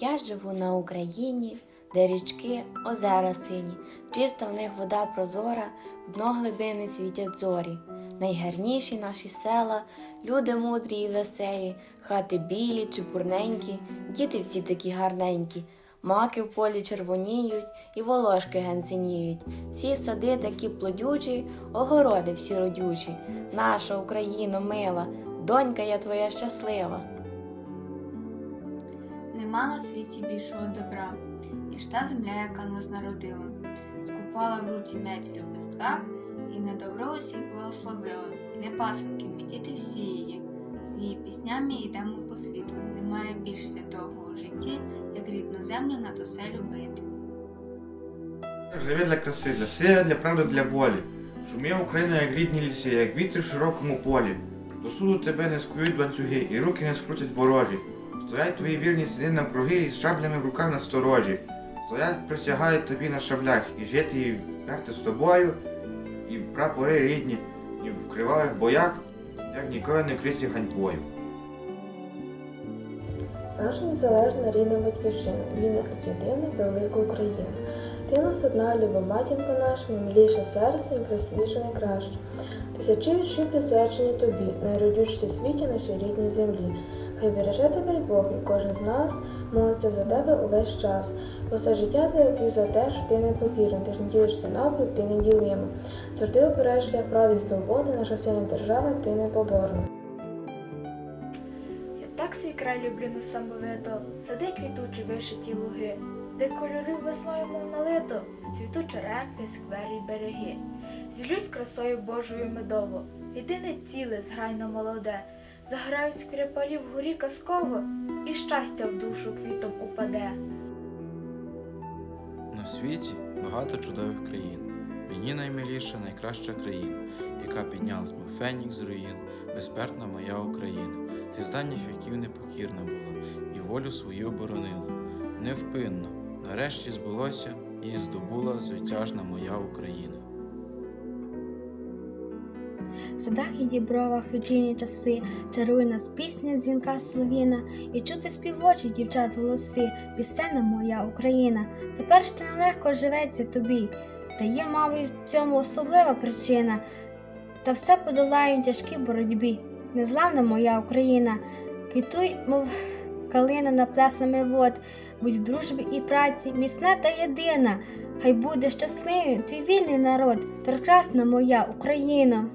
Я живу на Україні, де річки, озера сині, чиста в них вода прозора, дно глибини світять зорі. Найгарніші наші села, люди мудрі і веселі, хати білі, чепурненькі, діти всі такі гарненькі. Маки в полі червоніють і волошки ген синіють. Всі сади такі плодючі, огороди всі родючі. Наша Україно мила, донька я твоя щаслива. Нема на світі більшого добра, ніж та земля, яка нас народила. Скупала в руті м'ять у лепестках і на добро усіх благословила. Не пасенки, ми діти всі її. З її піснями йдемо по світу. Немає більш святого у житті, як рідну землю над усе любити. Живе для краси, для сили, для правди, для волі. Шуміє Україна, як рідні ліси, як вітер в широкому полі. До суду тебе не скують ланцюги, і руки не скрутять ворожі. Стоять твої вірні сини навкруги, і з шаблями в руках насторожі. Стоять, присягають тобі на шаблях, і жити і вмерти з тобою, і в прапори рідні, і в кривавих боях, як ніколи не вкриті ганьбою. Наша незалежна рідна батьківщина, вільна і єдина велика Україна. Ти нас одна, люба матінка наша, наймиліше серце, і найкрасивіше, найкраще. Тисячі віршів присвячені тобі, найродючіші світі нашій рідній землі. Хай береже тебе й Бог, і кожен з нас молиться за тебе увесь час. Бо все життя тебе п'ю за те, що ти непокірна, ти ж не ділишся навпіл, ти неділима. Завжди обираєш шлях правди і свободи, наша сильна держава, ти непоборна. Так свій край люблю несамовито, сади квітучі вишиті луги, де кольори весною, мов налито, цвітуть черемхи, сквері й береги. Зілюсь красою Божою медово, єдине ціле зграйно молоде, заграють скрипалі вгорі казково, і щастя в душу квітом упаде. На світі багато чудових країн. Мені наймиліша найкраща країна, яка піднялась мов фенікс з руїн, безсмертна моя Україна. Ти з давніх віків непокірна була і волю свою оборонила. Невпинно, нарешті збулося і здобула звитяжна моя Україна. В садах і дібровах вечірні часи чарує нас пісня дзвінка солов'їна, і чути співочі дівчат голоси, пісенна моя Україна. Тепер ще нелегко живеться тобі, та є, мабуть, в цьому особлива причина. Та все подолаю в тяжкій боротьбі. Незламна моя Україна, квітуй, мов калина на плесами вод, будь в дружбі і праці, міцна та єдина. Хай буде щасливим твій вільний народ, прекрасна моя Україна.